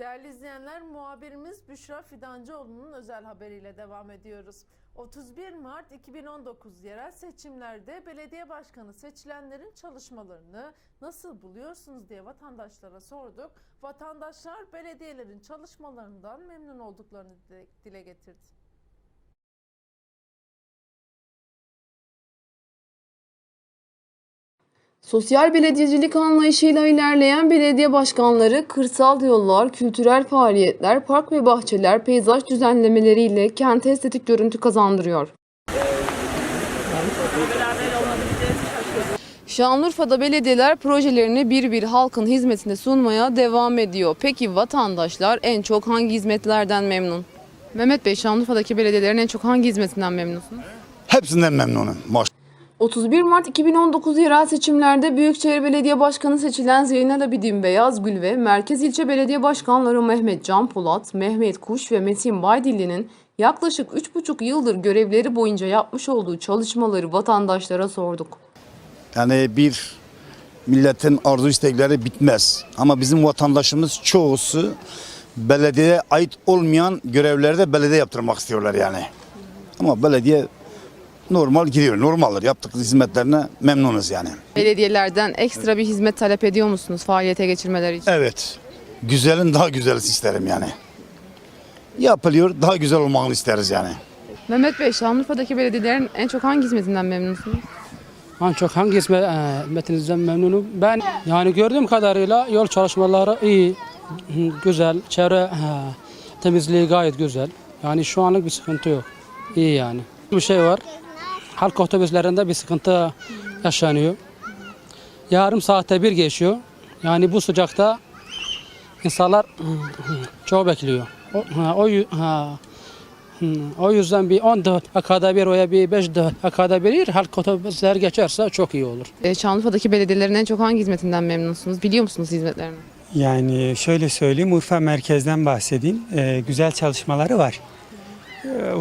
Değerli izleyenler, muhabirimiz Büşra Fidancıoğlu'nun özel haberiyle devam ediyoruz. 31 Mart 2019 yerel seçimlerde belediye başkanı seçilenlerin çalışmalarını nasıl buluyorsunuz diye vatandaşlara sorduk. Vatandaşlar belediyelerin çalışmalarından memnun olduklarını dile- getirdi. Sosyal belediyecilik anlayışıyla ilerleyen belediye başkanları kırsal yollar, kültürel faaliyetler, park ve bahçeler, peyzaj düzenlemeleriyle kente estetik görüntü kazandırıyor. Şanlıurfa'da belediyeler projelerini bir bir halkın hizmetine sunmaya devam ediyor. Peki vatandaşlar en çok hangi hizmetlerden memnun? Mehmet Bey, Şanlıurfa'daki belediyelerin en çok hangi hizmetinden memnunsunuz? Hepsinden memnunum. Maş 31 Mart 2019 yerel seçimlerde Büyükşehir Belediye Başkanı seçilen Zeynel Abidin Beyazgül ve Merkez İlçe Belediye Başkanları Mehmet Can Polat, Mehmet Kuş ve Metin Baydilli'nin yaklaşık 3,5 yıldır görevleri boyunca yapmış olduğu çalışmaları vatandaşlara sorduk. Yani bir milletin arzu istekleri bitmez. Ama bizim vatandaşımız çoğusu belediyeye ait olmayan görevleri de belediye yaptırmak istiyorlar yani. Ama belediye normal gidiyor. Normaldir. Yaptığı hizmetlerine memnunuz yani. Belediyelerden ekstra bir hizmet talep ediyor musunuz faaliyete geçirmeleri için? Evet. Güzelin daha güzelini isterim yani. Yapılıyor. Daha güzel olmasını isteriz yani. Mehmet Bey, Şanlıurfa'daki belediyelerin en çok hangi hizmetinden memnunsunuz? Ben çok hangi e, hizmetinizden memnunum? Ben yani gördüğüm kadarıyla yol çalışmaları iyi, güzel, çevre e, temizliği gayet güzel. Yani şu anlık bir sıkıntı yok. İyi yani. Bir şey var. Halk otobüslerinde bir sıkıntı yaşanıyor. Yarım saatte bir geçiyor. Yani bu sıcakta insanlar çok bekliyor. O, o, Hı, O yüzden bir 10 dakikada bir veya bir 5 dakikada bir halk otobüsler geçerse çok iyi olur. E, Şanlıurfa'daki belediyelerin en çok hangi hizmetinden memnunsunuz? Biliyor musunuz hizmetlerini? Yani şöyle söyleyeyim Urfa merkezden bahsedeyim. Ee, güzel çalışmaları var. Ee,